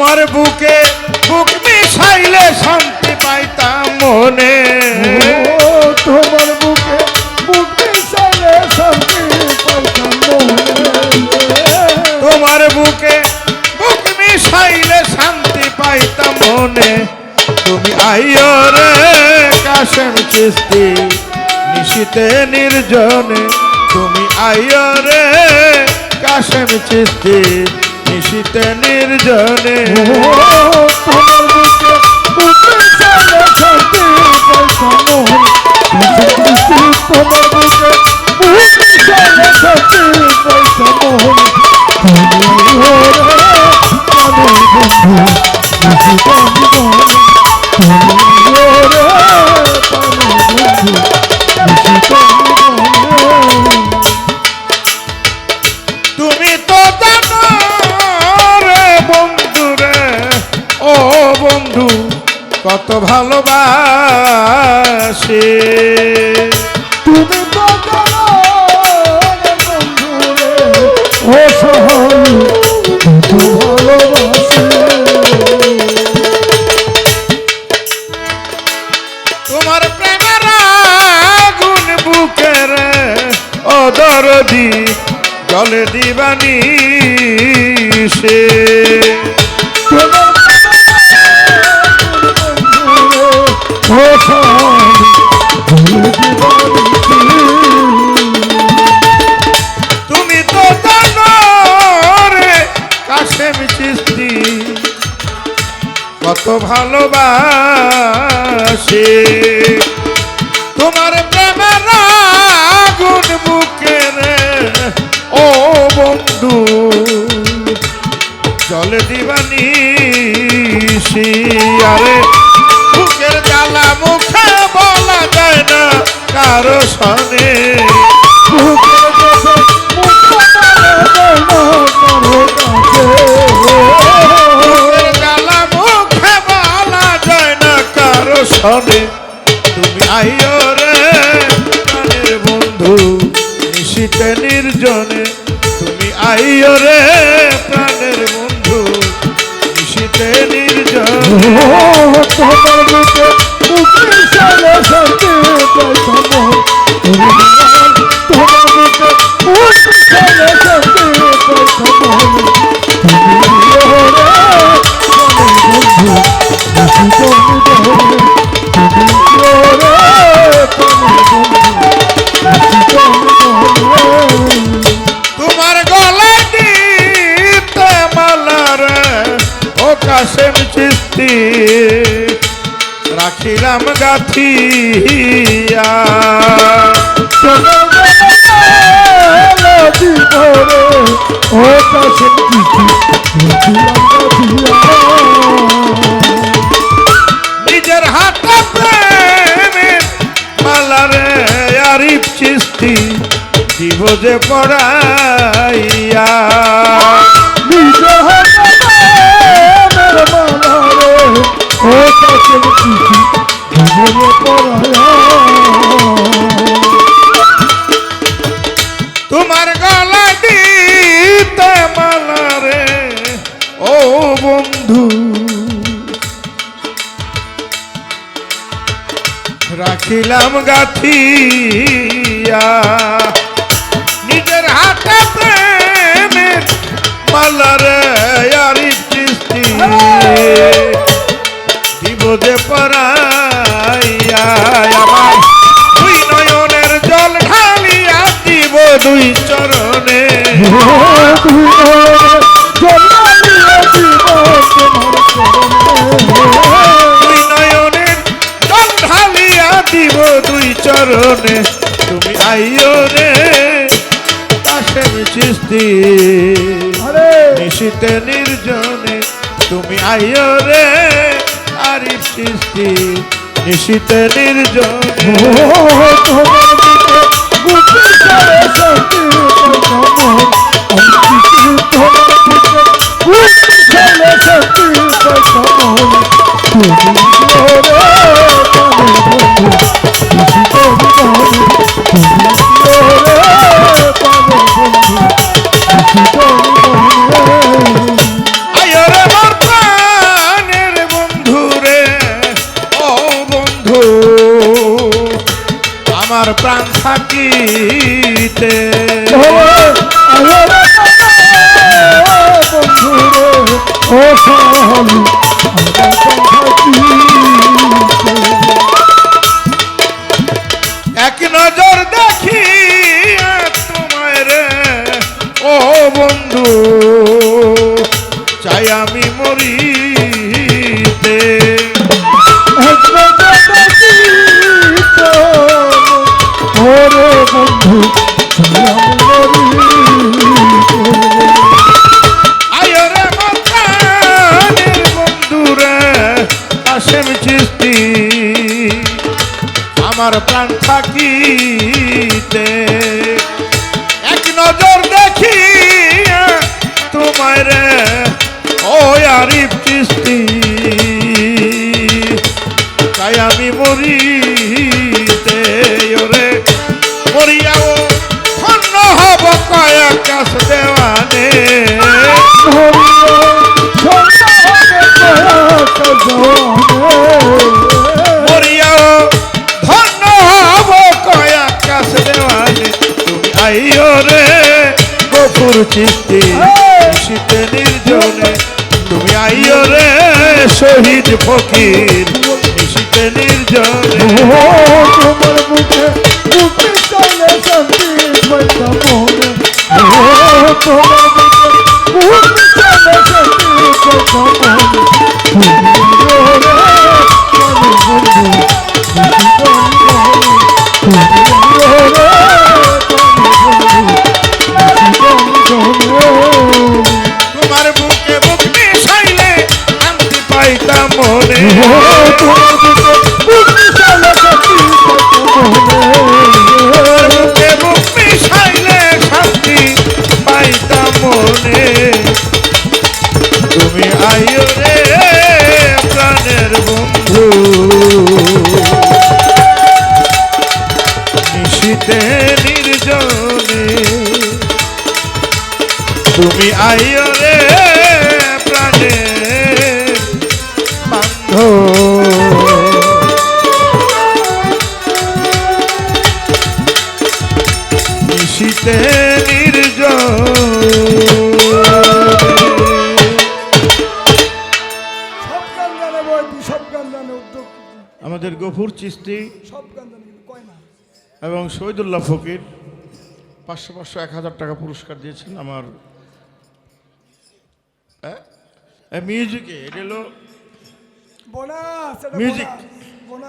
তোমার বুকে বুক মিশাইলে শান্তি পাইতাম মনে। তোমার বুকে বুক মিশালে শান্তি পাইতাম মনে। তোমার বুকে বুক মিশাইলে শান্তি পাইতাম মনে। তুমি আইও রে কাশেম চিস্তি নিশিতে নির্জনে। তুমি আইও রে কাশেম চিস্তি নিশিতে নির্জনে তোমার ভালোবাসে। তুমি তো ও তোমার প্রেমের আগুন বুকের ও দরদি জলে দিবানি সে। ভালোবাসে। তোমার প্রেমের আগুন বুকে ও বন্ধু, জলে দিবানি আরে বুকের জ্বালা মুখে বলা যায় না কারও সনে নির্জনে তুমি আইও রে প্রাণের বন্ধু নিশিতে নির্জন। তোমার মুখে তোমার মুখে রাখিলাম গাথিয়া। ও কাছে নিজের হাতে প্রেমের আরিফ চিস্তি যে পড়াইয়া। ও গলা দিতে মালারে ও বন্ধু। রাখিলাম গাথিয়া নিজের হাতে মালারে আরি চরণে তুমি আইও রে কাশেম চিস্তি নিশিতে নির্জনে তুমি আইও রে আরিফ চিস্তি নিশিতে নির্জনে আমি দেওয়ানে মরিয়াও ধন্য হব কয়েক কাছ দেওয়ানে তুমি আইও রে, গফুর চিস্তি শীতে নির্জনে। তুমি আইও রে, শহীদ ফকির নির্জনে। ও তোমার তুমি আইও রে প্রাণের বান্ধব নিশিতে উদ্যোগ আমাদের গফুর চিস্তি এবং শহীদুল্লাহ ফকির পাঁচশো পাঁচশো এক হাজার টাকা পুরস্কার দিয়েছেন আমার হ্যাঁ? এ, মিউজিকে এটা হলো বোনাস মিউজিক।